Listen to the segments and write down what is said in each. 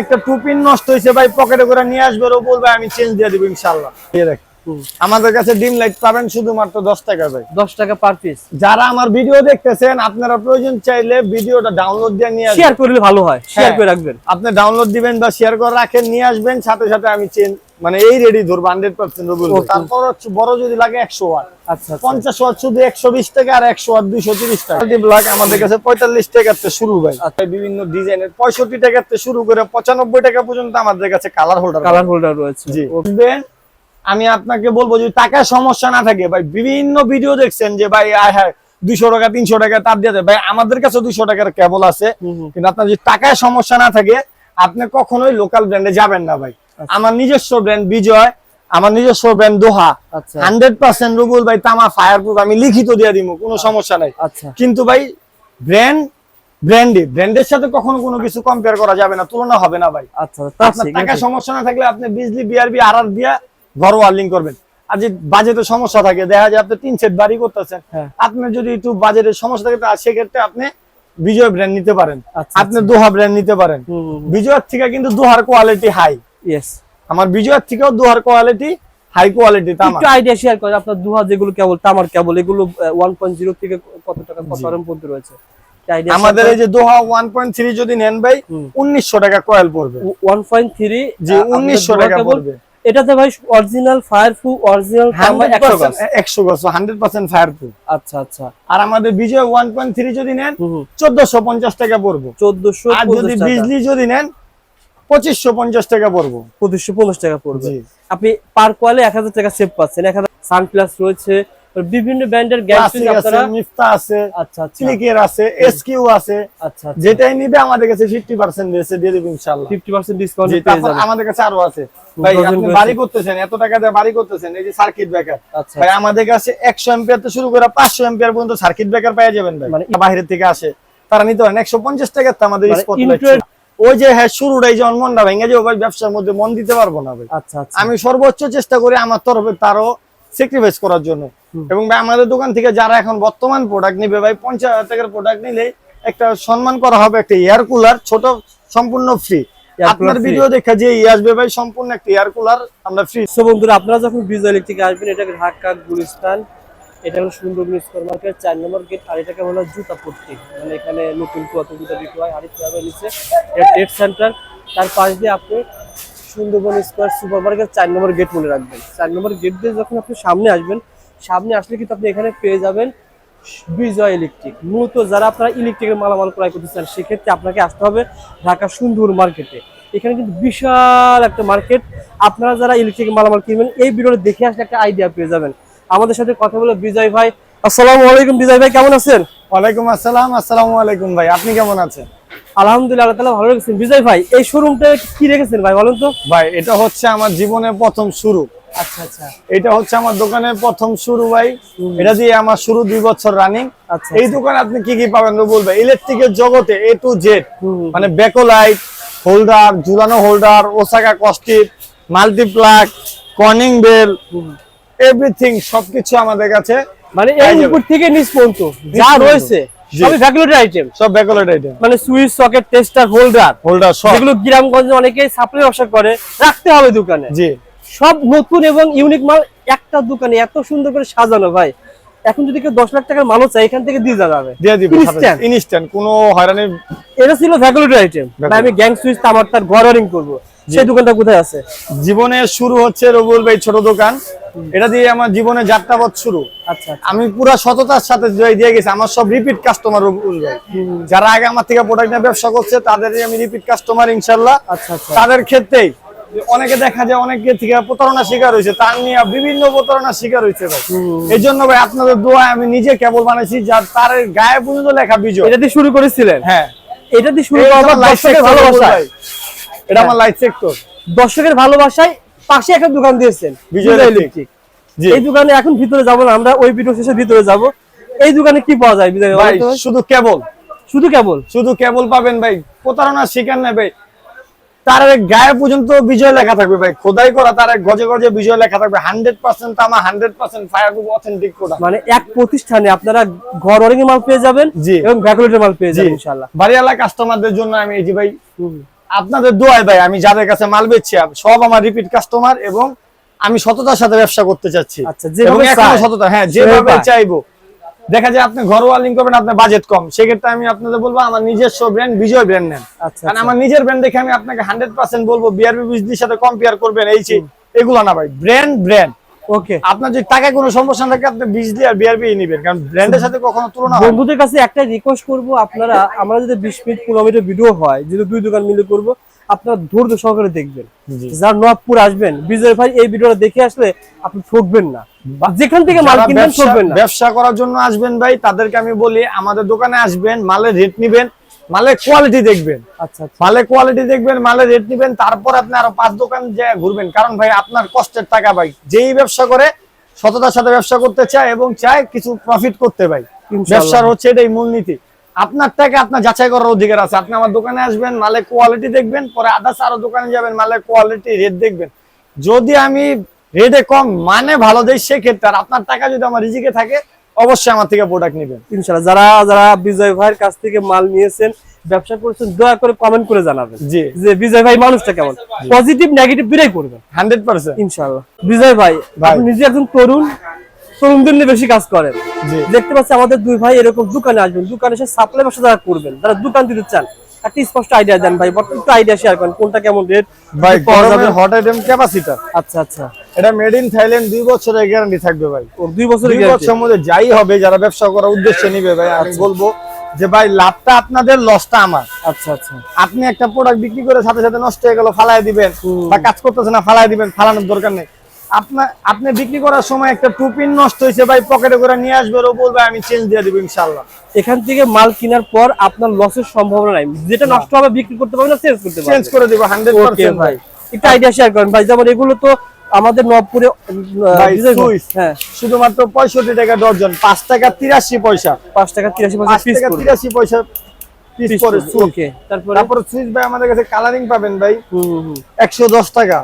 একটা টুপিন নষ্ট হয়েছে ভাই পকেটে করে নিয়ে আসবে ও বলবে আমি চেঞ্জ দিয়ে দিব ইনশাল্লাহ এই দেখ। আমাদের কাছে ডিম লাইট পাবেন শুধুমাত্র দশ টাকা ভাই। দশ টাকা পার পিস যারা আমার ভিডিও দেখতেছেন আপনারা প্রয়োজন চাইলে ভিডিওটা ডাউনলোড দিয়ে নিয়ে আসবেন। শেয়ার করলে ভালো হয়। শেয়ার হ্যাঁ। করে রাখবেন। আপনি ডাউনলোড দিবেন বা শেয়ার করে রাখেন নিয়ে আসবেন সাথে সাথে আমি চেন মানে এই রেডি ধরবো হান্ড্রেড পার্সেন্ট. তারপর বড় যদি লাগে একশো ওয়াট আচ্ছা আচ্ছা। পঞ্চাশ ওয়াট শুধু একশো বিশ টাকা আর একশো ওয়াট দুইশো তিরিশ টাকা। আমাদের কাছে পঁয়তাল্লিশ থেকে শুরু ভাই। আচ্ছা। বিভিন্ন ডিজাইনের পঁয়ষট্টি থেকে শুরু করে পঁচানব্বই টাকা পর্যন্ত আমাদের কাছে কালার হোল্ডার কালার হোল্ডার রয়েছে। জি। আমি আপনাকে বলব যদি টাকার সমস্যা না থাকে ভাই বিভিন্ন ভিডিও দেখছেন যে ভাই আয় হ্যাঁ দুইশো টাকা তিনশো টাকা তার দিয়ে ভাই আমাদের কাছে দুইশো টাকার কেবল আছে। কিন্তু আপনার যদি টাকার সমস্যা না থাকে আপনি কখনোই লোকাল ব্র্যান্ডে যাবেন না ভাই। আমার নিজস্ব ব্র্যান্ড বিজয় আমার নিজস্ব ব্র্যান্ড দোহা। আচ্ছা। হান্ড্রেড পার্সেন্ট রুবুল ভাই তামা ফায়ার প্রুফ আমি লিখিত দিয়ে দিব কোনো সমস্যা নাই। আচ্ছা। কিন্তু ভাই ব্র্যান্ড ব্র্যান্ডে ব্র্যান্ডের সাথে কখনো কোনো কিছু কম্পেয়ার করা যাবে না তুলনা হবে না ভাই। আচ্ছা আপনার টাকা সমস্যা না থাকলে আপনি বিজলি বিআরবি আর আর দিয়া করবেন। আর বাজেটের সমস্যা থাকে দেখা যায় আপনি তিন সেট বাড়ি করতেছেন। হ্যাঁ। আপনি যদি একটু বাজেটের সমস্যা থাকে সেক্ষেত্রে আপনি বিজয় ব্র্যান্ড নিতে পারেন। আচ্ছা, আপনি দোহা ব্র্যান্ড নিতে পারেন। বিজয়ের থেকে কিন্তু দোহার কোয়ালিটি হাই আমার বিজয়ের থেকেও দোহার কোয়ালিটি হাই কোয়ালিটি তামা একটু আইডিয়া শেয়ার করে আপনার দুহা যেগুলো কেবল তামার কেবল এগুলো ওয়ান পয়েন্ট জিরো থেকে কত টাকা কত আরাম পর্যন্ত রয়েছে? আমাদের এই যে দোহা ওয়ান পয়েন্ট থ্রি যদি নেন ভাই হুম। উনিশশো টাকা কয়েল পড়বে। ওয়ান পয়েন্ট থ্রি জি উনিশশো টাকা পড়বে। এটাতে ভাই অরিজিনাল ফায়ার প্রুফ অরিজিনাল একশো গজ হান্ড্রেড পার্সেন্ট ফায়ার প্রুফ আচ্ছা আচ্ছা। আর আমাদের বিজয় ওয়ান পয়েন্ট থ্রি যদি নেন চোদ্দশো পঞ্চাশ টাকা পড়ব। চোদ্দশো আর যদি বিজলি যদি নেন পঁচিশশো পঞ্চাশ টাকা পড়ব। পঁচিশশো পঞ্চাশ টাকা পড়বে। আপনি পার কোয়ালে এক হাজার টাকা সেভ পাচ্ছেন। এক হাজার সানপ্লাস রয়েছে। বিভিন্ন ব্র্যান্ডের মিফতা আছে আচ্ছা আচ্ছা। ক্লিকের আছে এসকিউ আছে। আচ্ছা যেটাই নিবে আমাদের কাছে ফিফটি পার্সেন্ট দিয়েছে দিয়ে দেবো ইনশাল্লাহ ফিফটি পার্সেন্ট ডিসকাউন্ট জি, পেয়ে যাবেন। আমাদের কাছে আরও আছে। ভাই আপনি বাড়ি করতেছেন এত টাকা দিয়ে বাড়ি করতেছেন এই যে সার্কিট ব্রেকার ভাই আমাদের কাছে একশো এম্পিয়ার থেকে শুরু করে পাঁচশো এম্পিয়ার পর্যন্ত সার্কিট ব্রেকার পেয়ে যাবেন ভাই। মানে- বাইরে থেকে আসে। তারা নিতে পারেন। একশো পঞ্চাশ টাকার তো আমাদের মানে ওই যে হ্যাঁ শুরুটাই যখন মনটা ভেঙে যাবে ভাই ব্যবসার মধ্যে মন দিতে পারব না ভাই। আচ্ছা আচ্ছা। আমি সর্বোচ্চ চেষ্টা করি আমার তরফে তারও স্যাক্রিফাইস করার জন্য। এবং ভাই আমাদের দোকান থেকে যারা এখন বর্তমান প্রোডাক্ট নিবে ভাই পঞ্চাশ হাজার টাকার প্রোডাক্ট নিলে একটা সম্মান করা হবে একটা এয়ার কুলার ছোট সম্পূর্ণ ফ্রি আপনার ভিডিও দেখে যে আসবে ভাই সম্পূর্ণ একটা এয়ার কুলার আমরা ফ্রি সো বন্ধুরা আপনারা যখন বিজয় ইলেকট্রিকে আসবেন এটা ঢাকা গুলিস্তান এটা হলো সুন্দরবন স্কোয়ার মার্কেট চার নম্বর গেট, আর এটাকে হয় জুতা পট্টি। মানে এখানে নতুন কত জুতা বিক্রি হয়, আরিফ ক্লাবের নিচে। ট্রেড সেন্টার তার পাশ দিয়ে আপনি সুন্দরবন স্কোয়ার সুপার মার্কেট চার নম্বর গেট মনে রাখবেন। চার নম্বর গেট দিয়ে যখন আপনি সামনে আসবেন, সামনে আসলে কিন্তু আপনি এখানে পেয়ে যাবেন বিজয় ইলেকট্রিক মূলত যারা আপনারা ইলেকট্রিকের মালামাল ক্রয় করতে চান, সেক্ষেত্রে আপনাকে আসতে হবে ঢাকা সুন্দর মার্কেটে এখানে কিন্তু বিশাল একটা মার্কেট আপনারা যারা ইলেকট্রিকের মালামাল কিনবেন, এই ভিডিওটা দেখে আসলে একটা আইডিয়া পেয়ে যাবেন। আমাদের সাথে কথা বলে বিজয় ভাই। আসসালামু আলাইকুম বিজয় ভাই কেমন আছেন? ওয়ালাইকুম আসসালাম আসসালামু আলাইকুম ভাই। আপনি কেমন আছেন? আলহামদুলিল্লাহ তাআলা ভালো রেখেছেন। বিজয় ভাই এই শোরুমটা কি রেখেছেন ভাই বলুন তো? ভাই এটা হচ্ছে আমার জীবনের প্রথম শুরু। আচ্ছা আচ্ছা। এটা হচ্ছে আমার দোকানের প্রথম শুরু ভাই। এটা দিয়ে আমার শুরু দুই বছর রানিং আচ্ছা এই দোকানে আপনি কি কি পাবেন ভাই ইলেকট্রিকের জগতে এ টু জেড। মানে ব্যাকোলাইট হোল্ডার ঝুলানো হোল্ডার ওসাকা কস্টিপ মাল্টিপ্লাক কর্নিং বেল এভরিথিং সবকিছু আমাদের কাছে মানে এই উপর থেকে নিচ পর্যন্ত যা রয়েছে সবই ভ্যাকুলেটর আইটেম সব ব্যাকোলাইট আইটেম মানে switch socket tester holder holder সব। এগুলো গ্রামগঞ্জে অনেকেই সাপ্লাই ব্যবসা করে রাখতে হবে দোকানে। জি। সব নতুন এবং ইউনিক মাল একটা দোকানে এত সুন্দর করে সাজানো ভাই। এখন যদি কেউ দশ লাখ টাকার মালও চাই এখান থেকে দিয়ে দেওয়া যাবে। দিয়ে দিব। ইনস্ট্যান্ট কোনো হয়রানি এটা ছিল ভ্যাকুলেটর আইটেম আমি গ্যাং সুইচ তামার তার ঘর ওয়ারিং করব। সেই দোকানটা কোথায় আছে? জীবনের শুরু হচ্ছে রবুল ভাই ছোট দোকান। এটা দিয়ে আমার জীবনে যাত্রাপথ শুরু। আচ্ছা আমি পুরা সততার সাথে জয় দিয়ে গেছি। আমার সব রিপিট কাস্টমার রবুল ভাই। যারা আগে আমার থেকে প্রোডাক্ট নিয়ে ব্যবসা করছে তাদেরই আমি রিপিট কাস্টমার ইনশাল্লাহ। আচ্ছা আচ্ছা। তাদের ক্ষেত্রেই অনেকে দেখা যায় অনেকে থেকে প্রতারণা শিকার হয়েছে তার নিয়ে বিভিন্ন প্রতারণা শিকার হয়েছে ভাই। এই জন্য ভাই আপনাদের দোয়া আমি নিজে কেবল বানাইছি যার তার গায়ে পর্যন্ত লেখা বিজয়। এটা দিয়ে শুরু করেছিলেন? হ্যাঁ। এটা দিয়ে শুরু করা আমার দর্শকের ভালোবাসায়? এটা আমার লাইফ সেক্টর দর্শকের ভালোবাসায় পাশে একটা দোকান দিয়েছেন বিজয় ইলেকট্রিক। এই দোকানে এখন ভিতরে যাব না আমরা ওই ভিডিও শেষে ভিতরে যাব। এই দোকানে কি পাওয়া যায় বিজয়? ভাই? শুধু কেবল। শুধু কেবল? শুধু কেবল পাবেন ভাই প্রতারণা শিকার নেই ভাই। তার গায়ে পর্যন্ত বিজয় লেখা থাকবে ভাই। খোদাই করা তার গজে গজে বিজয় লেখা থাকবে। হান্ড্রেড পার্সেন্ট তামা hundred percent fire proof authentic product মানে এক প্রতিষ্ঠানে আপনারা ঘর ওয়ারিং মাল পেয়ে যাবেন জি। এবং ভ্যাকুলেটর মাল পেয়ে যাবেন ইনশাআল্লাহ। বাড়িওয়ালা কাস্টমারদের জন্য আমি এই যে ভাই আপনাদের দোয়ায় ভাই আমি যাদের কাছে মাল বেচছি সব আমার রিপিট কাস্টমার এবং আমি সততার সাথে ব্যবসা করতে চাচ্ছি। আচ্ছা, যেভাবে সততা হ্যাঁ যেভাবে চাইব। দেখা যায় আপনি ঘরোয়া লিঙ্ক করবেন আপনার বাজেট কম। সেক্ষেত্রে আমি আপনাদের বলব আমার নিজস্ব ব্র্যান্ড বিজয় ব্র্যান্ড নেন। আচ্ছা কারণ আমার নিজের ব্র্যান্ড দেখে আমি আপনাকে হান্ড্রেড পার্সেন্ট বলব বিআরবি বিজলির সাথে কম্পেয়ার করবেন এই এগুলো না ভাই ব্র্যান্ড ব্র্যান্ড ওকে আপনার যদি টাকায় কোনো সমস্যা থাকে আপনি বিজলি আর বিআরবি নেবেন কারণ ব্র্যান্ডের সাথে কখনো তুলনা বন্ধুদের কাছে একটা রিকোয়েস্ট করব আপনারা আমরা যদি বিশ মিনিট পনেরো মিনিট ভিডিও হয় যদি দুই দোকান মিলে করব আপনারা ধৈর্য সহকারে দেখবেন। যারা নবপুর আসবেন বিজয় ভাই এই ভিডিওটা দেখে আসলে আপনি ঠকবেন না। যেখান থেকে মাল কিনবেন ঠকবেন না। ব্যবসা করার জন্য আসবেন ভাই তাদেরকে আমি বলি আমাদের দোকানে আসবেন মালের রেট নিবেন মালের কোয়ালিটি দেখবেন। আচ্ছা আচ্ছা। মালের কোয়ালিটি দেখবেন মালের রেট নেবেন তারপর আপনি আরও পাঁচ দোকান যে ঘুরবেন। কারণ ভাই আপনার কষ্টের টাকা ভাই যেই ব্যবসা করে সততার সাথে ব্যবসা করতে চায় এবং চায় কিছু প্রফিট করতে ভাই। ব্যবসার হচ্ছে এটাই মূলনীতি। আপনার টাকা আপনার যাচাই করার অধিকার আছে। আপনি আমার দোকানে আসবেন মালের কোয়ালিটি দেখবেন পরে আদার্স আরও দোকানে যাবেন মালের কোয়ালিটি রেট দেখবেন। যদি আমি রেটে কম মানে ভালো দেয় সেক্ষেত্রে আর আপনার টাকা যদি আমার রিজিকে থাকে অবশ্যই আমার থেকে প্রোডাক্ট নেবেন। ইনশাআল্লাহ যারা যারা বিজয় ভাইয়ের কাছ থেকে মাল নিয়েছেন ব্যবসা করছেন দয়া করে কমেন্ট করে জানাবেন জি। যে বিজয় ভাই মানুষটা কেমন? পজিটিভ নেগেটিভ দুটাই করবেন। Hundred percent. ইনশাআল্লাহ। বিজয় ভাই ভাই। আপনি নিজে একজন তরুণ বেশি কাজ করেন। দেখতে পাচ্ছি আমাদের দুই ভাই এরকম দোকানে আসবেন। দোকানে এসে সাপ্লাই যারা করবেন। যারা দোকান দিতে চান একটা স্পষ্ট আইডিয়া দেন ভাই। একটু আইডিয়া শেয়ার করেন কোনটা কেমন রেট ভাই গরমের হট আইটেম ক্যাপাসিটার আচ্ছা আচ্ছা। এটা মেড ইন থাইল্যান্ড দুই বছরের গ্যারান্টি থাকবে ভাই। দুই বছরের দুই বছরের মধ্যে যাই হবে যারা ব্যবসা করার উদ্দেশ্যে নিবে ভাই আমি বলব যে ভাই লাভটা আপনাদের লসটা আমার। আচ্ছা আচ্ছা। আপনি একটা প্রোডাক্ট বিক্রি করে সাথে সাথে নষ্ট হয়ে গেল ফালাই দিবেন বা কাজ করতেছে না ফালাই দিবেন ফালানোর দরকার নেই। আপনার আপনি বিক্রি করার সময় একটা টুপিন নষ্ট হয়েছে ভাই পকেটে করে নিয়ে আসবে ও বলবে আমি চেঞ্জ দিয়ে দিব ইনশাল্লাহ এখান থেকে মাল কেনার পর আপনার লসের সম্ভাবনা নাই। যেটা নষ্ট হবে বিক্রি করতে পারবেন না চেঞ্জ করতে চেঞ্জ করে দিব হান্ড্রেড পার্সেন্ট ভাই। একটু আইডিয়া শেয়ার করেন। ভাই যেমন এগুলো তো আমাদের নবপুরে। হ্যাঁ। শুধুমাত্র পঁয়ষট্টি টাকা ডর্জন পাঁচ টাকা তিরাশি পয়সা। পাঁচ টাকা তিরাশি পয়সা তিরাশি পয়সা পিস পিস ওকে তারপরে? তারপরে সুইচ ভাই আমাদের কাছে কালারিং পাবেন ভাই। হুম হুম, হুম। একশো দশ টাকা।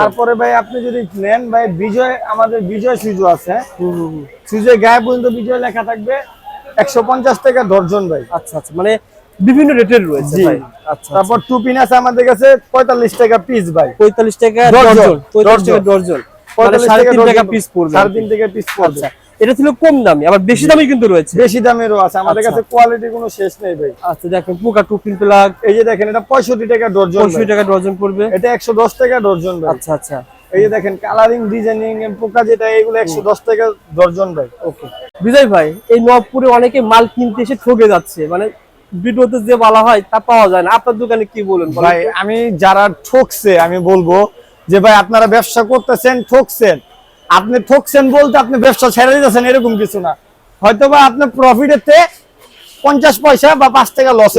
তারপরে ভাই আপনি যদি নেন ভাই বিজয় আমাদের বিজয় সুইচও আছে। হুম হুম হুম। সুইচের গায়ে পর্যন্ত বিজয় লেখা থাকবে একশো পঞ্চাশ টাকা ডর্জন ভাই। আচ্ছা আচ্ছা মানে বিভিন্ন রেটের রয়েছে ভাই। আচ্ছা তারপর টু পিন আছে আমাদের কাছে পঁয়তাল্লিশ টাকা পিস ভাই। পঁয়তাল্লিশ টাকা ডর্জন, ডর্জন পঁয়তাল্লিশ টাকা ডর্জন। ডর্জন। মানে সাড়ে তিন টাকা পিস পড়বে সাড়ে তিন টাকা পিস পড়বে। আচ্ছা। এটা ছিল কম দামি আবার বেশি দামি কিন্তু রয়েছে। বেশি দামেরও আছে আমাদের আচ্ছা। কাছে কোয়ালিটি কোনো শেষ নেই ভাই। আচ্ছা দেখেন পোকা টুপিন প্লাগ এই যে দেখেন এটা পঁয়ষট্টি টাকা ডর্জন পঁয়ষট্টি টাকা ডর্জন পড়বে। এটা একশো দশ টাকা ডর্জন ভাই। আচ্ছা আচ্ছা। এই যে দেখেন কালারিং ডিজাইনিং পোকা যেটা এগুলো একশো দশ টাকা ডর্জন ভাই। ওকে। বিজয় ভাই এই নবপুরে অনেকে মাল কিনতে এসে ঠকে যাচ্ছে। মানে ভিডিওতে যে বলা হয় তা পাওয়া যায় না। আপনার দোকানে কি বলেন ভাই আমি যারা ঠকছে আমি বলব যে ভাই আপনারা ব্যবসা করতেছেন ঠকছেন আপনি ঠকছেন বলতে আপনি ব্যবসা ছেড়ে দিতেছেন এরকম কিছু না। হয়তো বা আপনার প্রফিটের থেকে পঞ্চাশ পয়সা বা পাঁচ টাকা লস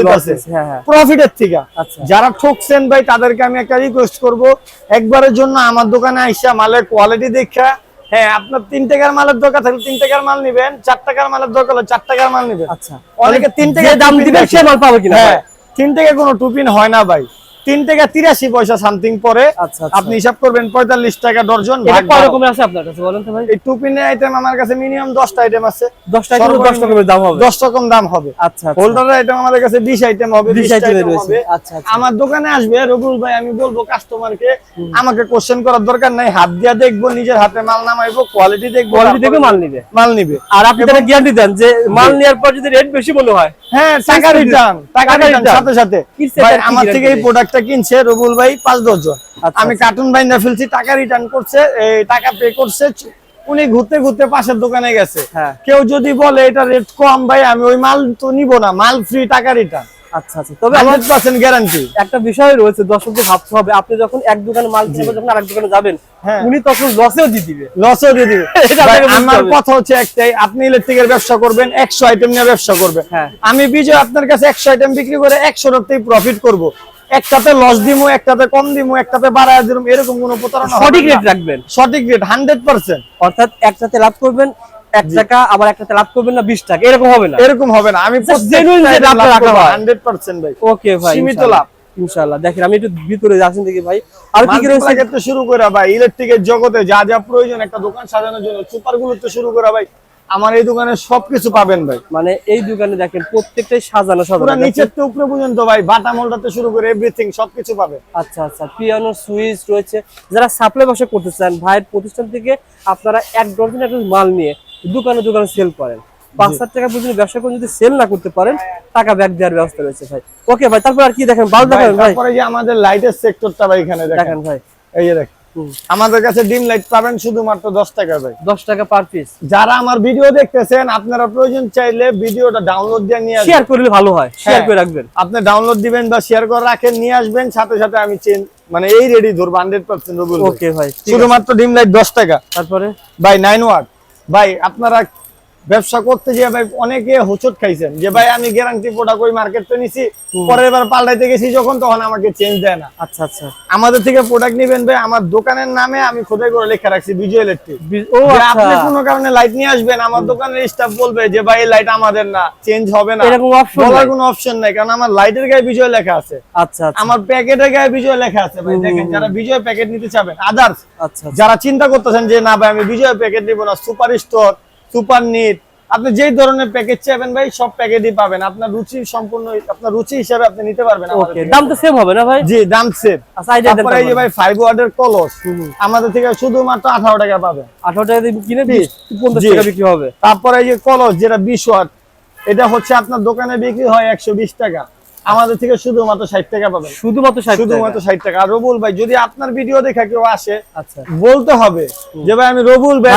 হ্যাঁ। প্রফিটের থেকে। আচ্ছা। যারা ঠকছেন ভাই তাদেরকে আমি একটা রিকোয়েস্ট করব একবারের জন্য আমার দোকানে আইসা মালের কোয়ালিটি দেখা। হ্যাঁ আপনার তিন টাকার মালের দরকার থাকলে তিন টাকার মাল নিবেন চার টাকার মালের দরকার হলে চার টাকার মাল নিবেন। আচ্ছা। অনেকে তিন টাকা দাম দিবে সে মাল পাবে কিনা হ্যাঁ তিন টাকা কোনো টুপিন হয় না ভাই। তিন টাকা তিরাশি পয়সা সামথিং পরে আচ্ছা, আচ্ছা। আপনি হিসাব করবেন পঁয়তাল্লিশ টাকা ডর্জন। রকমের আছে আপনার কাছে বলেন তো ভাই? এই টুপিনের আইটেম আমার কাছে মিনিমাম দশটা আইটেম আছে। দশ টাকা দশ রকমের দাম হবে। দশ রকম দাম হবে। আচ্ছা আচ্ছা। আইটেম আমাদের কাছে বিশ আইটেম হবে বিশ 20 আইটেমের item রয়েছে। হবে। আচ্ছা আচ্ছা। আমার দোকানে আসবে রবুল ভাই আমি বলব কাস্টমারকে আমাকে কোশ্চেন করার দরকার নাই। হাত দিয়া দেখব নিজের হাতে মাল নামাইবো কোয়ালিটি দেখব কোয়ালিটি দেখে মাল নিবে। মাল নিবে। আর আপনি তারা গ্যারান্টি দেন যে মাল নেওয়ার পর যদি রেট বেশি মনে হয় হ্যাঁ টাকা রিটার্ন টাকা রিটার্ন সাথে সাথে। আমার থেকে এই নেই? প্রোডাক্টটা কিনছে রবুল ভাই পাঁচ দশজন আচ্ছা, আমি আচ্ছা। কার্টুন বাইন্দা ফেলছি টাকা রিটার্ন করছে টাকা পে করছে। উনি ঘুরতে ঘুরতে পাশের দোকানে গেছে। হ্যাঁ। কেউ যদি বলে এটা রেট কম ভাই আমি ওই মাল তো নিব না মাল ফ্রি টাকা রিটার্ন আচ্ছা আচ্ছা। তবে আমার হান্ড্রেড পার্সেন্ট গ্যারান্টি একটা বিষয় রয়েছে দর্শকদের ভাবতে হবে আপনি যখন এক দোকানে মাল কিনবেন যখন আরেক দোকানে যাবেন হ্যাঁ। উনি তখন লসেও দিয়ে দিবে। লসও দিয়ে দিবে। আমার কথা হচ্ছে একটাই আপনি ইলেকট্রিকের ব্যবসা করবেন একশো আইটেম নিয়ে ব্যবসা করবেন। হ্যাঁ। আমি বিজয় আপনার কাছে একশো আইটেম বিক্রি করে একশো টাকাতেই প্রফিট করব। একটাতে লস দিমু একটাতে কম দিমু একটাতে বাড়ায় দিমু এরকম কোনো প্রতারণা সঠিক রেট রাখবেন। সঠিক রেট হান্ড্রেড পার্সেন্ট অর্থাৎ একটাতে লাভ করবেন টাকা আবার একটাতে লাভ করবেন না বিশ টাকা। এরকম হবে না। এরকম হবে না। আমি genuine যে লাভটা রাখা হয়। হান্ড্রেড পার্সেন্ট ভাই। ওকে ভাই সীমিত লাভ। ইনশাআল্লাহ দেখেন আমি একটু ভিতরে যাচ্ছেন দেখি ভাই। আর কি কি রয়েছে? মাল্টিপ্লাগ শুরু করে ভাই ইলেকট্রিকের জগতে যা যা প্রয়োজন একটা দোকান সাজানোর জন্য সুপারগুলো তো শুরু করে ভাই। আমার এই দোকানে সবকিছু পাবেন ভাই। মানে এই দোকানে দেখেন প্রত্যেকটাই সাজানো সাজানো নিচের থেকে উপরে পর্যন্ত ভাই বাটা মোল্ডাতে শুরু করে এভরিথিং সবকিছু পাবে। আচ্ছা আচ্ছা পিয়ানো সুইচ রয়েছে। যারা সাপ্লাই ব্যবসা করতে চান ভাইয়ের প্রতিষ্ঠান থেকে আপনারা এক ডজন একটা মাল নিয়ে দোকানে দোকানে সেল করেন। পাঁচ হাজার টাকা পর্যন্ত ব্যবসা করে যদি সেল না করতে পারেন টাকা ব্যাক দেওয়ার ব্যবস্থা রয়েছে ভাই। ওকে ভাই তারপর আর কি দেখেন? বাল দেখেন ভাই? যে আমাদের লাইটের সেক্টরটা ভাই এখানে দেখেন ভাই। এই যে দেখেন। আমাদের কাছে ডিম লাইট পাবেন শুধুমাত্র দশ টাকা ভাই। দশ টাকা পার পিস যারা আমার ভিডিও দেখতেছেন আপনারা প্রয়োজন চাইলে ভিডিওটা ডাউনলোড দিয়ে নিয়ে শেয়ার করলে ভালো হয়। শেয়ার হ্যাঁ। করে রাখবেন। আপনি ডাউনলোড দিবেন বা শেয়ার করে রাখেন নিয়ে আসবেন সাথে সাথে আমি চেন মানে এই রেডি ধরবো হান্ড্রেড পার্সেন্ট ওকে ভাই শুধুমাত্র ডিম লাইট দশ টাকা। তারপরে? ভাই নাইন ওয়াট ভাই আপনারা ব্যবসা করতে গিয়ে ভাই অনেকে হোচট খাইছেন। যে ভাই আমি গ্যারান্টি প্রোডাক্ট ওই মার্কেটে নিছি পরের বার পাল্টাইতে গেছি যখন তখন আমাকে চেঞ্জ দেয় না। আচ্ছা আচ্ছা। আমাদের থেকে প্রোডাক্ট নিবেন ভাই আমার দোকানের নামে আমি খোদাই করে লেখা রাখছি বিজয় ইলেকট্রিক ও আচ্ছা। আপনি কোনো কারণে লাইট নিয়ে আসবেন আমার দোকানের স্টাফ বলবে যে ভাই এই লাইট আমাদের না চেঞ্জ হবে না। এরকম অপশন বলার কোনো অপশন নাই কারণ আমার লাইটের গায়ে বিজয় লেখা আছে। আচ্ছা আচ্ছা। আমার প্যাকেটের গায়ে বিজয় লেখা আছে ভাই দেখেন যারা বিজয় প্যাকেট নিতে চাবেন আদার্স আচ্ছা যারা চিন্তা করতেছেন যে না ভাই আমি বিজয় প্যাকেট নিব না সুপার স্টোর সুপার নিট। আপনি যেই ধরনের প্যাকেট চাইবেন ভাই সব প্যাকেটই পাবেন। আপনার রুচি সম্পূর্ণ আপনার রুচি হিসেবে আপনি নিতে পারবেন দাম তো সেম হবে না ভাই? জি দাম দেন তারপরে এই যে ভাই ফাইভ ওয়ার্ডের কলস। আমাদের থেকে শুধুমাত্র আঠারো টাকা পাবেন। আঠারো টাকা দিয়ে কিনে বিশ পঞ্চাশ জি। টাকা বিক্রি হবে। তারপরে এই যে কলস যেটা বিশ ওয়াট এটা হচ্ছে আপনার দোকানে বিক্রি হয় একশো বিশ টাকা। আমাদের থেকে শুধুমাত্র ষাট টাকা পাবেন। শুধুমাত্র শুধুমাত্র ষাট টাকা। আর রবুল ভাই যদি আপনার ভিডিও দেখে কেউ আসে আচ্ছা। বলতে হবে যে ভাই আমি রবুল ভাই।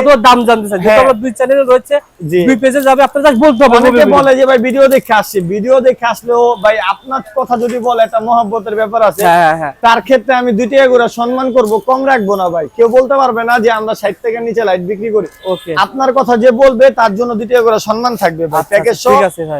অথবা দাম জানতে চাই। হ্যাঁ। আমার দুই চ্যানেল রয়েছে। জি। দুই পেজে যাবে আপনার বলতে হবে অনেকে বলে যে ভাই ভিডিও দেখে আসছি ভিডিও দেখে আসলেও ভাই আপনার কথা যদি বলে একটা মহব্বতের ব্যাপার আছে। হ্যাঁ হ্যাঁ, তার ক্ষেত্রে আমি দুই টাকা করে সম্মান করব কম রাখব না ভাই। কেউ বলতে পারবে না যে আমরা ষাট টাকার নিচে লাইট বিক্রি করি। আপনার কথা যে বলবে তার জন্য দুই টাকা করে সম্মান থাকবে ভাই। আচ্ছা, প্যাকেজ আচ্ছা।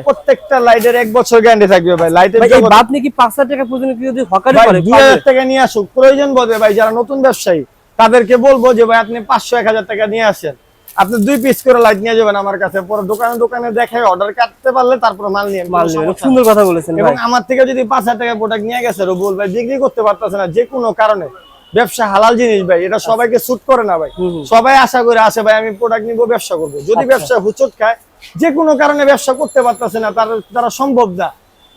প্রত্যেকটা লাইটের এক বছর গ্যারান্টি থাকবে ভাই লাইটের এই বাদ নাকি টাকা পর্যন্ত কেউ যদি হকারি করে দুই হাজার টাকা নিয়ে আসুক প্রয়োজন বোধে ভাই যারা নতুন ব্যবসায়ী তাদেরকে বলব যে ভাই আপনি পাঁচশো এক হাজার টাকা নিয়ে আসেন। আপনি দুই পিস করে লাইট নিয়ে যাবেন আমার কাছে। পরে দোকানে দোকানে দেখে অর্ডার কাটতে পারলে তারপর মাল নিয়ে মাল সুন্দর কথা বলেছেন এবং আমার থেকে যদি পাঁচ হাজার টাকা প্রোডাক্ট নিয়ে গেছে রবুল ভাই বিক্রি করতে পারতেছে না যে কোনো কারণে। ব্যবসা হালাল জিনিস ভাই এটা সবাইকে সুট করে না ভাই। সবাই আশা করে আসে ভাই আমি প্রোডাক্ট নিবো ব্যবসা করব। যদি আচ্ছা। ব্যবসা হুচট খায় যে কোনো কারণে ব্যবসা করতে পারতেছে না তার তারা সম্ভব না।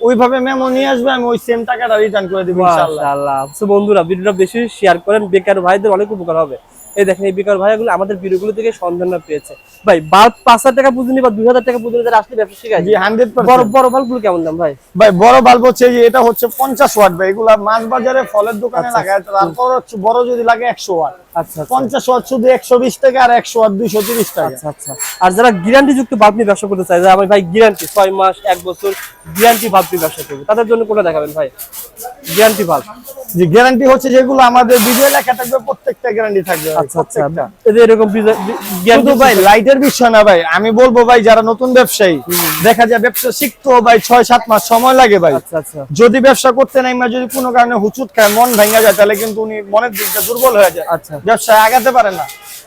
ওইভাবে মেমো নিয়ে আসবে, আমি ওই সেম টাকাটা রিটার্ন করে দিব, ইনশাআল্লাহ। মাশাআল্লাহ। বন্ধুরা, ভিডিওটা বেশি শেয়ার করেন। বেকার ভাইদের অনেক উপকার হবে। এই দেখেন এই বেকার ভাইগুলো আমাদের ভিডিওগুলো থেকে সন্ধানটা পেয়েছে। ভাই বাল্ব পাঁচ হাজার টাকা পুঁজি বা দুই হাজার টাকা পুঁজি যারা আসলে ব্যবসা শিখায়। জি হান্ড্রেড বড় বড় বাল্বগুলো কেমন দাম ভাই? ভাই বড় বাল্ব হচ্ছে এটা হচ্ছে পঞ্চাশ ওয়াট ভাই। এগুলা মাছ বাজারে ফলের দোকানে আচ্ছা, লাগায় তারপর হচ্ছে বড় যদি লাগে একশো ওয়াট। আচ্ছা আচ্ছা। পঞ্চাশ ওয়াট শুধু একশো বিশ টাকা আর একশো ওয়াট দুইশো তিরিশ টাকা। আচ্ছা আচ্ছা। আর যারা গ্যারান্টি যুক্ত বাল্ব নিয়ে ব্যবসা করতে চায় আমার ভাই গ্যারান্টি ছয় মাস এক বছর গ্যারান্টি বাল্ব নিয়ে ব্যবসা করবে তাদের জন্য কোনটা দেখাবেন ভাই? Guarantee bulb. যে গ্যারান্টি হচ্ছে যেগুলো আমাদের ভিডিও লেখা থাকবে প্রত্যেকটা গ্যারান্টি থাকবে আচ্ছা আচ্ছা। এরকম শুধু ভাই লাইটের বিষয় না ভাই। আমি বলব ভাই যারা নতুন ব্যবসায়ী দেখা যায় ব্যবসা শিখতেও ভাই ছয় সাত মাস সময় লাগে ভাই। আচ্ছা যদি ব্যবসা করতে নাই মা যদি কোনো কারণে হুচুট খায় মন ভেঙে যায় তাহলে কিন্তু উনি মনের দিকটা দুর্বল হয়ে যায়। আচ্ছা। ব্যবসায় আগাতে পারে না।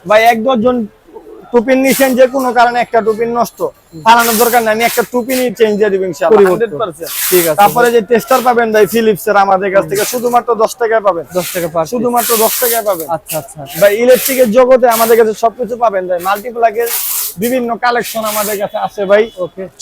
ভাই এক দশজন টুপিন নিছেন যে কোনো কারণে একটা টুপিন নষ্ট। পালানোর দরকার নাই আমি একটা টুপিনই চেঞ্জ দিয়ে দিব ইনশাআল্লাহ 100% ঠিক আছে। তারপরে যে টেস্টার পাবেন ভাই ফিলিপস এর আমাদের কাছ থেকে শুধুমাত্র দশ টাকায় পাবেন। দশ টাকা পার শুধুমাত্র দশ টাকায় পাবেন। আচ্ছা আচ্ছা। ভাই ইলেকট্রিকের জগতে আমাদের কাছে সবকিছু পাবেন ভাই মাল্টিপ্লাগের বিভিন্ন কালেকশন আমাদের কাছে আছে ভাই।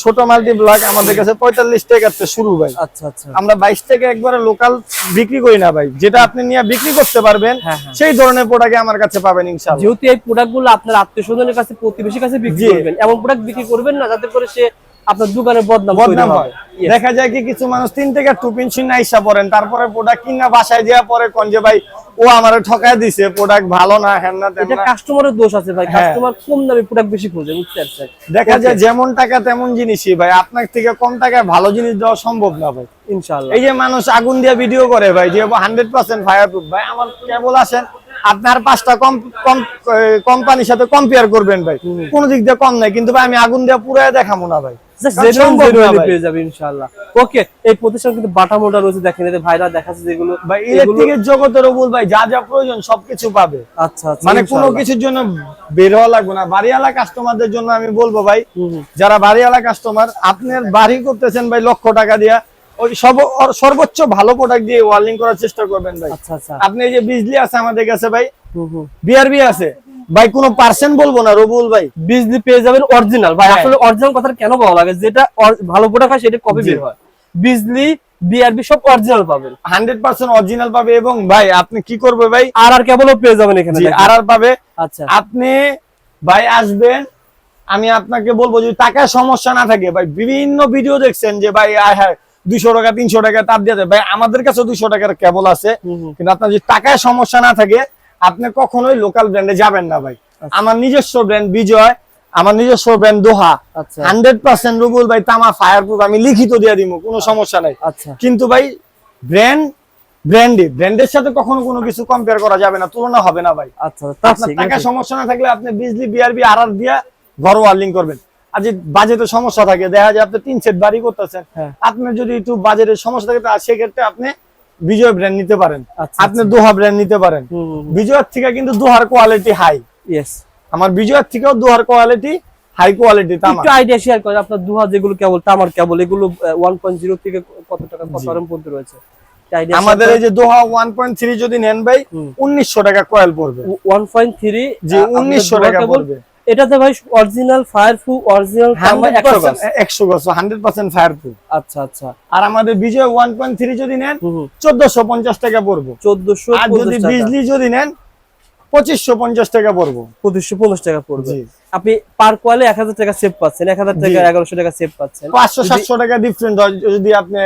ছোট মাল্টি ব্লক আমাদের কাছে পঁয়তাল্লিশ টাকা থেকে শুরু ভাই। আচ্ছা আচ্ছা। আমরা বাইশ থেকে একবারে লোকাল বিক্রি করি না ভাই। যেটা আপনি নিয়ে বিক্রি করতে পারবেন হ্যাঁ, হ্যাঁ। সেই ধরনের প্রোডাক্ট আমার কাছে পাবেন ইনশাল যেহেতু এই প্রোডাক্টগুলো আপনার আত্মীয় স্বজনের কাছে প্রতিবেশীর কাছে বিক্রি। করবেন এমন প্রোডাক্ট বিক্রি করবেন না যাতে করে সে আপনার দোকানে বদনাম বদনাম হয়। দেখা যায় কি কিছু মানুষ তিন থেকে টুপিন শুনে আইসা পড়েন তারপরে প্রোডাক্ট কিনা বাসায় দেওয়া পরে কোন যে ভাই ও আমার ঠকায় দিছে প্রোডাক্ট ভালো না হ্যান না এটা কাস্টমারের দোষ আছে ভাই। হ্যাঁ। কাস্টমার কম দামে প্রোডাক্ট বেশি খোঁজে বুঝতে পারছেন? দেখা যায় যেমন টাকা তেমন জিনিসই ভাই। আপনার থেকে কম টাকায় ভালো জিনিস দেওয়া সম্ভব না ভাই। ইনশাআল্লাহ। এই যে মানুষ আগুন দিয়ে ভিডিও করে ভাই যে হান্ড্রেড পার্সেন্ট ফায়ার প্রুফ ভাই আমার কেবল আসেন আপনার পাঁচটা কম কম কোম্পানির সাথে কম্পেয়ার করবেন ভাই। কোন দিক দিয়ে কম নাই কিন্তু ভাই আমি আগুন দিয়ে পুরাই দেখাবো না ভাই। Just কারণ genuine সম্ভব না genuinely ভাই। পেয়ে যাবে ইনশাআল্লাহ। ওকে এই প্রতিষ্ঠান কিন্তু বাটা মোটা রয়েছে দেখেন এতে ভাইরা দেখাচ্ছে যেগুলো ভাই ইলেকট্রিকের জগতের রবুল ভাই যা যা প্রয়োজন সবকিছু পাবে। আচ্ছা আচ্ছা মানে কোনো কিছুর জন্য বের হওয়া লাগবে না। বাড়িওয়ালা কাস্টমারদের জন্য আমি বলব ভাই। যারা বাড়িওয়ালা কাস্টমার আপনার বাড়ি করতেছেন ভাই লক্ষ টাকা দিয়া ওই সব সর্বোচ্চ ভালো প্রোডাক্ট দিয়ে ওয়ার্লিং করার চেষ্টা করবেন ভাই। আচ্ছা আচ্ছা। আপনি এই যে বিজলি আছে আমাদের কাছে ভাই। বিআরবি আছে। ভাই কোনো পার্সেন্ট বলব না রবুল ভাই। বিজলি পেয়ে যাবেন অরিজিনাল ভাই হ্যাঁ। আসলে অরিজিনাল কথাটা কেন বলা লাগে? যেটা ভালো প্রোডাক্ট হয় সেটা কপি বের হয়? বিজলি বিআরবি সব অরিজিনাল পাবেন। হান্ড্রেড পার্সেন্ট অরিজিনাল পাবে এবং ভাই আপনি কি করবে ভাই? আর আর কেবলও পেয়ে যাবেন এখানে আর আর পাবে। আচ্ছা। আপনি ভাই আসবেন। আমি আপনাকে বলব যদি টাকার সমস্যা না থাকে ভাই বিভিন্ন ভিডিও দেখছেন যে ভাই আয় হ্যাঁ দুইশো টাকা তিনশো টাকা তার দিয়ে ভাই আমাদের কাছে দুইশো টাকার কেবল আছে। কিন্তু আপনার যদি টাকায় সমস্যা না থাকে আপনি কখনোই লোকাল ব্র্যান্ডে যাবেন না ভাই। আমার নিজস্ব ব্র্যান্ড বিজয় আমার নিজস্ব ব্র্যান্ড দোহা। আচ্ছা। হান্ড্রেড পার্সেন্ট রুবুল ভাই তামা ফায়ার প্রুফ আমি লিখিত দিয়ে দিব কোনো সমস্যা নাই। আচ্ছা। কিন্তু ভাই ব্র্যান্ড ব্র্যান্ডে ব্র্যান্ডের সাথে কখনো কোনো কিছু কম্পেয়ার করা যাবে না তুলনা হবে না ভাই। আচ্ছা টাকা সমস্যা না থাকলে আপনি বিজলি বিআরবি আর আর দিয়া ঘর ওয়ার্লিং করবেন। আর যে বাজেটে সমস্যা থাকে দেখা যায় আপনি তিন সেট বাড়ি করতেছেন। হ্যাঁ। আপনার যদি একটু বাজেটের সমস্যা থাকে সেক্ষেত্রে আপনি বিজয় ব্র্যান্ড নিতে পারেন। আচ্ছা আপনি দোহা ব্র্যান্ড নিতে পারেন। বিজয়ের থেকে কিন্তু দোহার কোয়ালিটি হাই ইয়েস আমার বিজয়ের থেকেও দোহার কোয়ালিটি হাই কোয়ালিটি তামা একটু আইডিয়া শেয়ার করেন আপনার দুহা যেগুলো কেবল তামার কেবল এগুলো ওয়ান পয়েন্ট জিরো থেকে কত টাকা কত। আরাম পর্যন্ত রয়েছে? আমাদের এই যে দোহা ওয়ান পয়েন্ট থ্রি যদি নেন ভাই হুম। উনিশশো টাকা কয়েল পড়বে। ওয়ান পয়েন্ট থ্রি যে উনিশশো টাকা পড়বে। এটাতে ভাই অরিজিনাল ফায়ারপ্রুফ অরিজিনাল তামা একশো গাছ একশো গাছ হান্ড্রেড পার্সেন্ট ফায়ার প্রুফ আচ্ছা আচ্ছা। আর আমাদের বিজয় ওয়ান পয়েন্ট থ্রি যদি নেন হুম চোদ্দশো পঞ্চাশ টাকা পড়ব। চোদ্দশো আর যদি বিজলি যদি নেন পঁচিশশো পঞ্চাশ টাকা পড়ব। পঁচিশশো পঞ্চাশ টাকা পড়বে। আপনি পার কোয়ালে এক হাজার টাকা সেভ পাচ্ছেন এক হাজার টাকা জি। এগারোশো টাকা সেভ পাচ্ছেন। পাঁচশো যদি- সাতশো টাকা ডিফারেন্ট যদি আপনি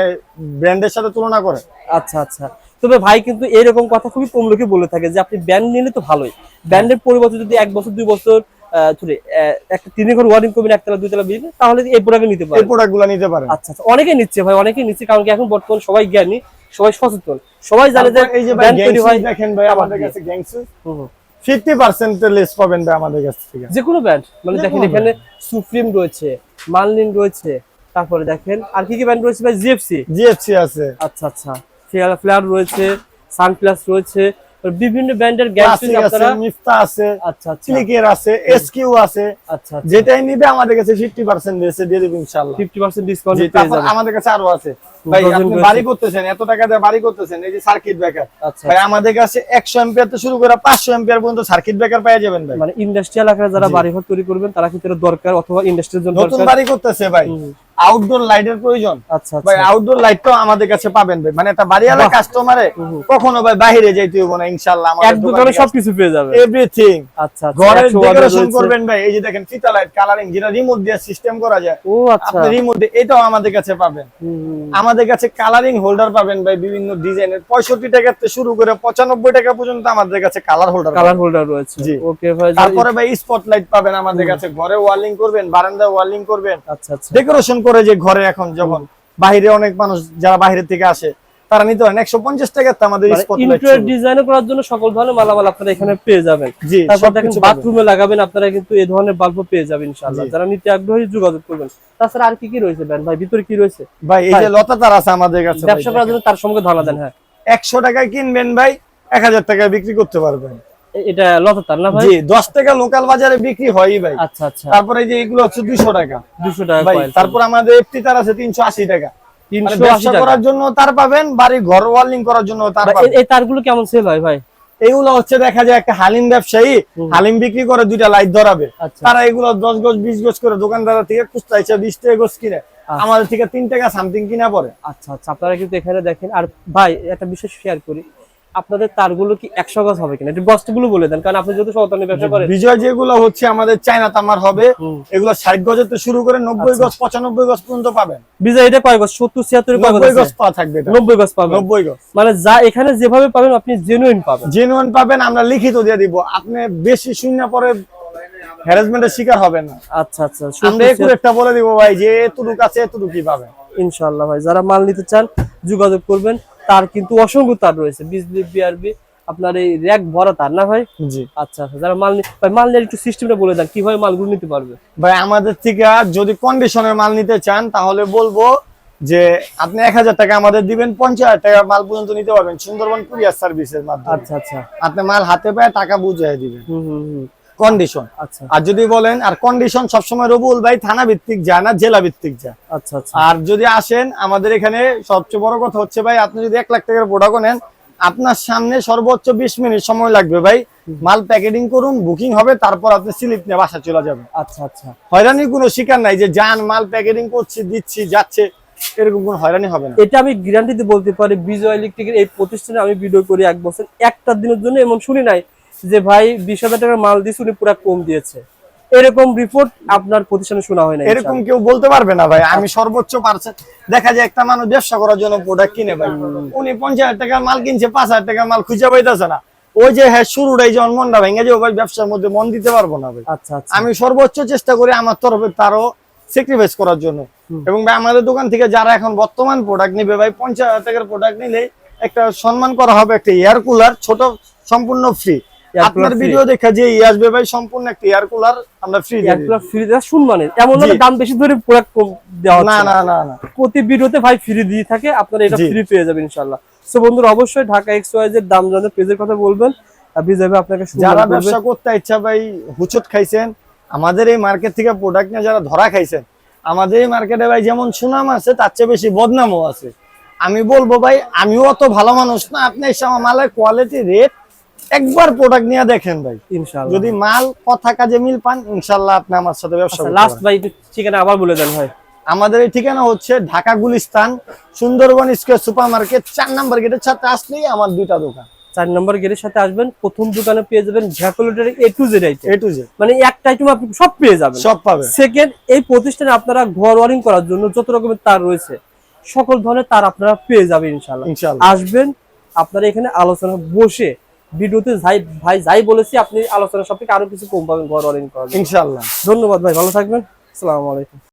ব্র্যান্ডের সাথে তুলনা করেন। আচ্ছা আচ্ছা। তবে ভাই কিন্তু এরকম কথা খুবই কম লোকে বলে থাকে যে আপনি ব্যান্ড নিলে তো ভালোই। ব্যান্ডের পরিবর্তে যদি এক বছর দুই বছর আহ, একটা তিন ঘর ওয়ারিং করবেন একতলা দুইতলা বিল্ডিং তাহলে এই প্রোডাক্ট নিতে এই পারেন প্রোডাক্টগুলো নিতে পারেন। আচ্ছা আচ্ছা অনেকে নিচ্ছে ভাই অনেকে নিচ্ছে কারণ কি এখন বর্তমান সবাই জ্ঞানী সবাই সচেতন। সবাই জানে যে এই যে ভাই হয় দেখেন ভাই আমাদের কাছে গ্যাংসুই হুম, হুম। ফিফটি পার্সেন্ট লেস পাবেন ভাই আমাদের কাছ থেকে। যে কোনো ব্র্যান্ড মানে দেখেন এখানে সুপ্রিম রয়েছে মানলিন রয়েছে তারপরে দেখেন আর কি কি ব্র্যান্ড রয়েছে ভাই? জিএফসি জিএফসি আছে। আচ্ছা আচ্ছা ফ্লেয়ার রয়েছে সানপ্লাস রয়েছে বিভিন্ন ব্র্যান্ডের আপনারা মিফতা আছে আচ্ছা আচ্ছা। ক্লিকের আছে এসকিউ আছে। আচ্ছা আচ্ছা। যেটাই নিবে আমাদের কাছে ফিফটি পার্সেন্ট দিয়েছে দিয়ে দেবো ফিফটি পার্সেন্ট ডিসকাউন্ট জি, পেয়ে যাবেন। আমাদের কাছে আরও আছে। ভাই আপনি বাড়ি করতেছেন এত টাকা দিয়ে বাড়ি করতেছেন এই যে সার্কিট ব্রেকার আচ্ছা ভাই আমাদের কাছে একশো এম্পিয়ার থেকে শুরু করে পাঁচশো এম্পিয়ার পর্যন্ত সার্কিট ব্রেকার পেয়ে যাবেন ভাই। মানে ইন্ডাস্ট্রিয়াল আকারে যারা বাড়ি ঘর তৈরি করবেন তারা কিন্তু দরকার অথবা ইন্ডাস্ট্রির জন্য নতুন বাড়ি করতেছে ভাই। আউটডোর লাইটের প্রয়োজন। আচ্ছা ভাই আচ্ছা। আউটডোর লাইটটাও আমাদের কাছে পাবেন ভাই। মানে একটা বাড়িওয়ালা। কাস্টমারে। কখনো ভাই বাইরে যাইতে হইব না ইনশাআল্লাহ এক দোকানে সবকিছু পেয়ে যাবে। এভরিথিং আচ্ছা আচ্ছা ঘরের ডেকোরেশন করবেন ভাই এই যে দেখেন ফিতা লাইট কালারিং যেটা রিমোট দিয়ে সিস্টেম করা যায়। ও আচ্ছা। আপনি রিমোট এটাও আমাদের কাছে পাবেন। আমাদের কাছে কালারিং হোল্ডার পাবেন ভাই বিভিন্ন ডিজাইনের। পঁয়ষট্টি টাকা থেকে শুরু করে পঁচানব্বই টাকা পর্যন্ত আমাদের কাছে কালার হোল্ডার কালার হোল্ডার রয়েছে। ওকে ভাই তারপরে ভাই স্পটলাইট পাবেন আমাদের কাছে। ঘরে ওয়ার্লিং করবেন বারান্দায় ওয়ার্লিং করবেন। আচ্ছা আচ্ছা। ডেকোরেশন করে যে ঘরে এখন যখন বাইরে অনেক মানুষ যারা বাইরে থেকে আসে তারা নিতে পারেন একশো পঞ্চাশ টাকার তো আমাদের ইন্টেরিয়র ডিজাইন করার জন্য সকল ধরনের মালামাল আপনারা এখানে পেয়ে যাবেন। তারপর দেখেন বাথরুমে লাগাবেন আপনারা কিন্তু এই ধরনের বাল্বও পেয়ে যাবেন ইনশাআল্লাহ। যারা নিতে আগ্রহী যোগাযোগ করবেন। তাছাড়া আর কি কি রয়েছে ব্যান্ড? ভাই ভিতরে কি রয়েছে? ভাই এই যে লতা তার আছে আমাদের কাছে ব্যবসা করার জন্য তার সঙ্গে ধারণা দেন হ্যাঁ। একশো টাকায় কিনবেন ভাই এক হাজার টাকায় বিক্রি করতে পারবেন। এটা লতা না ভাই? জি দশ টাকা লোকাল বাজারে বিক্রি হয়ই ভাই। আচ্ছা আচ্ছা। তারপরে এই যে এগুলো হচ্ছে দুইশো টাকা। দুশো টাকা ভাই তারপর আমাদের এফটি তার আছে তিনশো আশি টাকা। মানে তিনশো আশি ব্যবসা টাকা? করার জন্য তার পাবেন বাড়ি ঘর ওয়ার্লিং করার জন্য তার পাবেন। এই- তারগুলো কেমন সেল হয় ভাই? এগুলো হচ্ছে দেখা যায় একটা হালিম ব্যবসায়ী হালিম বিক্রি করে দুইটা লাইট ধরাবে। আচ্ছা। তারা এগুলো দশ গজ বিশ গজ করে দোকানদার থেকে খুচরা হিসেবে বিশ টাকা গজ কিনে আচ্ছা। আমাদের থেকে তিন টাকা সামথিং কিনা পড়ে। আচ্ছা আচ্ছা। আপনারা কিন্তু এখানে দেখেন। আর ভাই একটা বিষয় শেয়ার করি। আপনাদের তারগুলো কি একশো গজ হবে কিনা? একটু বস্তুগুলো বলে দেন কারণ আপনি যেহেতু সৌতানি ব্যবসা করেন। বিজয় যেগুলো হচ্ছে আমাদের চায়না তামার হবে এগুলো ষাট গজের থেকে শুরু করে নব্বই আচ্ছা। গজ পঁচানব্বই গজ পর্যন্ত পাবেন। বিজয় এটা কয় গজ? সত্তর ছিয়াত্তর নব্বই গজ? পাওয়া থাকবে নব্বই গজ পাবেন। নব্বই গজ। মানে যা এখানে যেভাবে পাবেন আপনি জেনুইন পাবেন। জেনুইন পাবেন আমরা লিখিত দিয়ে দিব। আপনি বেশি শূন্য পরে হ্যারাসমেন্টের শিকার হবেন না। আচ্ছা আচ্ছা আমরা একটা বলে দিব ভাই যে এতটুক আছে এতটুকুই পাবেন। ইনশাআল্লাহ ভাই যারা মাল নিতে চান যোগাযোগ করবেন। তার কিন্তু অসংখ্য তার রয়েছে। বিজলি বিআরবি আপনার এই র্যাক ভরা তার না ভাই? জি। আচ্ছা আচ্ছা যারা মাল ভাই মাল নিয়ে একটু সিস্টেমটা বলে দেন কীভাবে মালগুলো নিতে পারবে? ভাই আমাদের থেকে যদি কন্ডিশনের মাল নিতে চান তাহলে বলব যে আপনি এক হাজার টাকা আমাদের দিবেন পঞ্চাশ হাজার টাকা মাল পর্যন্ত নিতে পারবেন সুন্দরবন কুরিয়ার সার্ভিসের মাধ্যমে। আচ্ছা আচ্ছা। আপনি মাল হাতে পায়ে টাকা বুঝিয়ে দিবেন। হুম হুম। কন্ডিশন আচ্ছা। আর যদি বলেন আর কন্ডিশন সবসময় রবুল ভাই থানা ভিত্তিক যায় না জেলা ভিত্তিক যায়। আচ্ছা আচ্ছা। আর যদি আসেন আমাদের এখানে সবচেয়ে বড় কথা হচ্ছে ভাই আপনি যদি এক লাখ টাকার প্রোডাক্ট নেন আপনার সামনে সর্বোচ্চ বিশ মিনিট সময় লাগবে ভাই। মাল প্যাকেটিং করুন বুকিং হবে তারপর আপনি স্লিপ নিয়ে বাসা চলে যাবেন। আচ্ছা আচ্ছা। হয়রানির কোনো শিকার নাই যে যান মাল প্যাকেটিং করছি দিচ্ছি যাচ্ছে এরকম কোনো হয়রানি হবে না। এটা আমি গ্যারান্টিতে বলতে পারি বিজয় ইলেকট্রিকের এই প্রতিষ্ঠানে আমি ভিডিও করি এক বছর। একটা দিনের জন্য এমন শুনি নাই যে ভাই বিশ হাজার টাকার মাল দিয়েছে উনি পুরো কম দিয়েছে। এরকম রিপোর্ট আপনার প্রতিষ্ঠানে শোনা হয় না এরকম কেউ বলতে পারবে না ভাই আমি সর্বোচ্চ পারছে দেখা যায় একটা মানুষ ব্যবসা করার জন্য প্রোডাক্ট কিনে ভাই। উনি পঞ্চাশ হাজার টাকার মাল কিনছে পাঁচ হাজার টাকার মাল খুঁজে পাইতেছে না। ওই যে হ্যাঁ শুরুটাই যখন মনটা ভেঙে যাবে ভাই ব্যবসার মধ্যে মন দিতে পারব না ভাই। আচ্ছা আচ্ছা। আমি সর্বোচ্চ চেষ্টা করি আমার তরফে তারও স্যাক্রিফাইস করার জন্য। এবং ভাই আমাদের দোকান থেকে যারা এখন বর্তমান প্রোডাক্ট নিবে ভাই পঞ্চাশ হাজার টাকার প্রোডাক্ট নিলে একটা সম্মান করা হবে একটা এয়ার কুলার ছোট সম্পূর্ণ ফ্রি আপনার ভিডিও দেখা যে আসবে ভাই সম্পূর্ণ একটা এয়ার কুলার আমরা ফ্রি একটা ফ্রি দেওয়া শুনমানের এমন না দাম বেশি ধরে প্রোডাক্ট কম দেওয়া না না। না না প্রতি ভিডিওতে ভাই ফ্রি দিয়ে থাকে আপনারা এটা ফ্রি পেয়ে যাবেন ইনশাআল্লাহ। সো বন্ধুরা অবশ্যই ঢাকা এক্স ওয়াই এর দাম জানতে পেজের কথা বলবেন। বিজয় ভাই আপনাকে যারা ব্যবসা করতে ইচ্ছা ভাই হুচট খাইছেন আমাদের এই মার্কেট থেকে প্রোডাক্ট নিয়ে যারা ধরা খাইছেন আমাদের এই মার্কেটে ভাই যেমন সুনাম আছে তার চেয়ে বেশি বদনামও আছে। আমি বলব ভাই আমিও অত ভালো মানুষ না আপনি আমার মালের কোয়ালিটি রেট একবার প্রোডাক্ট নিয়ে দেখেন ভাই। ইনশাআল্লাহ। যদি মাল কথা কাজে মিল পান ইনশাল্লাহ আপনি আমার সাথে ব্যবসা করতে লাস্ট ভাই ঠিকানা আবার বলে দেন ভাই। আমাদের এই ঠিকানা হচ্ছে Dhaka Gulistan Sundarban square super market চার নাম্বার গেটের সাথে আসলেই আমার দুইটা দোকান। চার নম্বর গেটের সাথে আসবেন প্রথম দোকানে পেয়ে যাবেন ভ্যাকুলেটার A to Z A to Z মানে একটা আইটেম আপনি সব পেয়ে যাবেন। সব পাবে সেকেন্ড এই প্রতিষ্ঠানে আপনারা ঘর ওয়ারিং করার জন্য যত রকমের তার রয়েছে সকল ধরনের তার আপনারা পেয়ে যাবেন ইনশাআল্লাহ। ইনশাল্লাহ আসবেন আপনারা এখানে আলোচনা বসে ভিডিওতে যাই ভাই যাই বলেছি আপনি আলোচনা সাপেক্ষে আরও কিছু কম পাবেন ঘর অরেঞ্জ করা। ইনশাল্লাহ ধন্যবাদ ভাই ভালো থাকবেন। আসসালামু আলাইকুম।